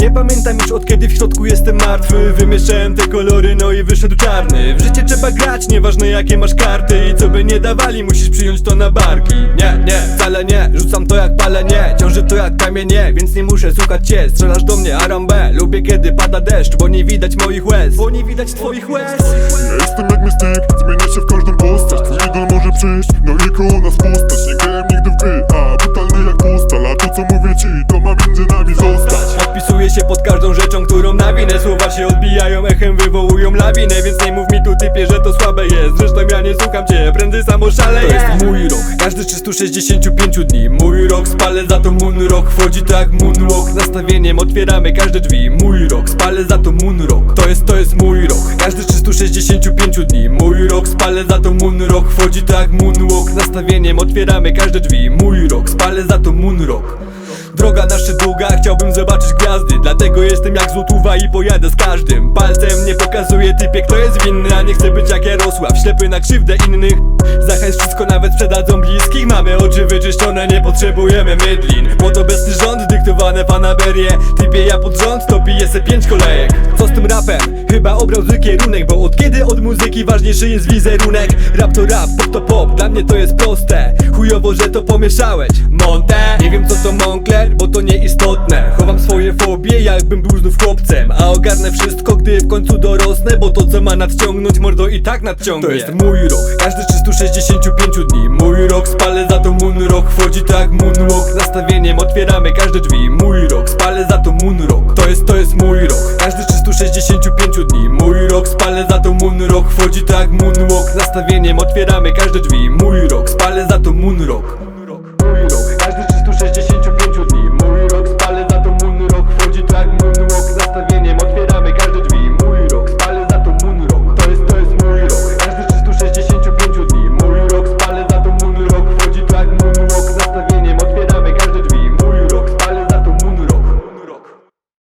Nie pamiętam już od kiedy w środku jestem martwy. Wymieszałem te kolory, no i wyszedł czarny. W życie trzeba grać, nieważne jakie masz karty. I co by nie dawali, musisz przyjąć to na barki. Nie, nie, wcale nie, rzucam to jak palenie Ciąży to jak kamienie, więc nie muszę słuchać cię. Strzelasz do mnie arambę, lubię kiedy pada deszcz Bo nie widać moich łez, bo nie widać twoich łez. Ja jestem jak mistyk, zmienię się w każdą postać. Twój idol może przyjść, no i koło nas postać pod każdą rzeczą, którą nawinę Słowa się odbijają, echem wywołują lawinę Więc nie mów mi tu typie, że to słabe jest. Zresztą ja nie słucham cię, prędzej samo szaleję To jest mój rok, każdy z 365 dni. Mój rok, spalę za to moonrock Wchodzi to jak moonwalk, nastawieniem otwieramy każde drzwi. Mój rok, spalę za to moonrock To jest, to jest mój rok, każdy z 365 dni. Mój rok, spalę za to moonrock Wchodzi to jak moonwalk, nastawieniem otwieramy każde drzwi. Mój rok, spalę za to moonrock Droga nasza długa, chciałbym zobaczyć gwiazdy Dlatego jestem jak złotówa i pojadę z każdym. Palcem nie pokazuję typie kto jest winny A nie chcę być jak Jarosław, ślepy na krzywdę innych Zachęć wszystko nawet sprzedadzą bliskich. Mamy oczy wyczyszczone, nie potrzebujemy mydlin. Podobesny rząd, dyktowane fanaberie. Typie ja pod rząd, to piję se pięć kolejek. Co z tym rapem? Chyba obrał zły kierunek Bo od kiedy od muzyki ważniejszy jest wizerunek? Rap to rap, pop to pop, dla mnie to jest proste. Chujowo, że to pomieszałeś. Monte Nie wiem co to Moncler, bo to nieistotne. Chowam swoje fobie, jakbym był znów chłopcem. A ogarnę wszystko, gdy w końcu dorosnę Bo to co ma nadciągnąć, mordo i tak nadciągnie. To jest mój rok, każdy z 365 dni. Mój rok, spalę za to moonrock Wchodzi to jak moonwalk, nastawieniem otwieramy każde drzwi. Mój to jak moonwalk, nastawieniem otwieramy każde drzwi. Mój rok, spalę za to moonrock